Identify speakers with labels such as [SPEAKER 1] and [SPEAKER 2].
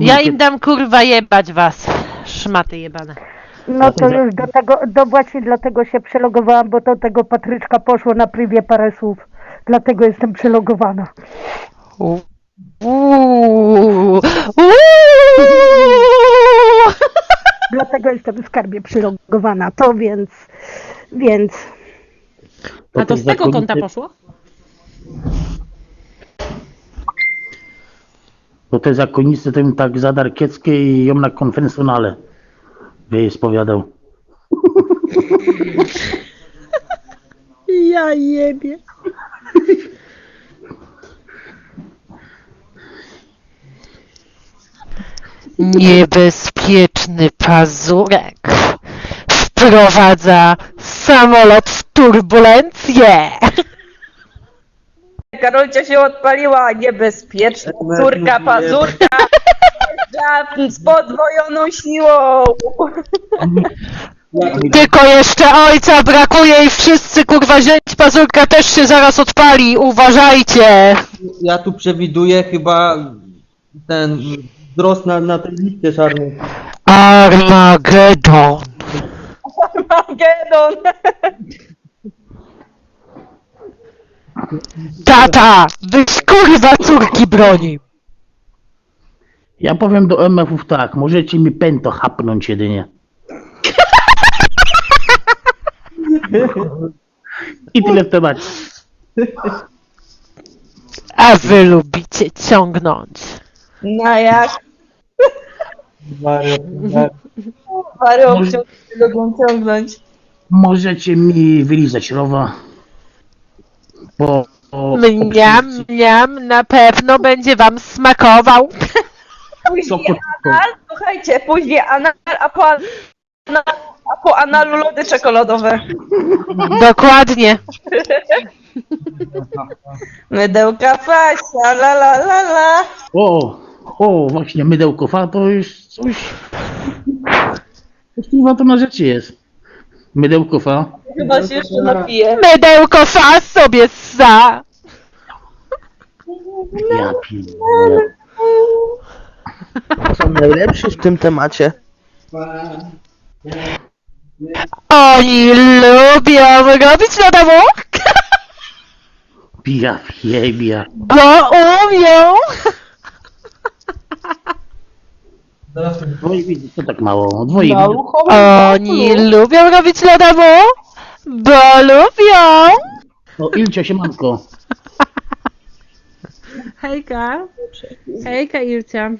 [SPEAKER 1] Ja im dam kurwa jebać was. Szmaty jebane.
[SPEAKER 2] No to już do tego, do właśnie dlatego się przelogowałam, bo do tego Patryczka poszło na privie parę słów. Dlatego jestem przelogowana.
[SPEAKER 1] Uuu. Uuu.
[SPEAKER 2] Dlatego jestem w skarbie przelogowana. To więc, więc
[SPEAKER 1] A to z tego konta poszło?
[SPEAKER 3] To te zakonnice to im tak zadar kieckie i ją na konfesjonale wyspowiadał.
[SPEAKER 1] Ja jebie. Niebezpieczny pazurek wprowadza samolot w turbulencję.
[SPEAKER 4] Karolcia się odpaliła, niebezpieczna córka, pazurka, z podwojoną siłą.
[SPEAKER 1] Tylko jeszcze ojca brakuje i wszyscy kurwa zięć pazurka też się zaraz odpali, uważajcie.
[SPEAKER 5] Ja tu przewiduję chyba ten wzrost na, na tej liście czarnej.
[SPEAKER 1] Armagedon.
[SPEAKER 4] Magedon.
[SPEAKER 1] Tata, byś kurwa córki broni.
[SPEAKER 3] Ja powiem do MF-ów tak, możecie mi pęto chapnąć jedynie. I tyle w temacie.
[SPEAKER 1] A wy lubicie ciągnąć.
[SPEAKER 4] No jak?
[SPEAKER 5] Mario, Mario.
[SPEAKER 4] Obciąg lubią ciągnąć.
[SPEAKER 3] Możecie mi wylizać rowa. Bo... bo
[SPEAKER 1] Mniam, mniam, na pewno będzie wam smakował.
[SPEAKER 4] Później
[SPEAKER 3] to-
[SPEAKER 4] anal, słuchajcie, później anal, a po, anal, a po analu lody czekoladowe.
[SPEAKER 1] Dokładnie.
[SPEAKER 4] Mydełka fasia, la la la la.
[SPEAKER 3] O, o, właśnie mydełko fa to już coś... Coś chyba to na rzeczy jest. Mydełko fa.
[SPEAKER 4] Chyba się jeszcze napije.
[SPEAKER 1] Mydełko fas sobie ssa.
[SPEAKER 3] Ja pierdolę.
[SPEAKER 6] są najlepsi w tym temacie.
[SPEAKER 1] Oni lubią robić na domu,
[SPEAKER 3] Ja jebia.
[SPEAKER 1] bo umią.
[SPEAKER 3] Dwoje widzę, co tak mało? Dwoje widzę.
[SPEAKER 1] Oni lubią robić na domu, bo lubią.
[SPEAKER 3] O, Ilcia, siemanko.
[SPEAKER 1] Hejka. Hejka Ilcia.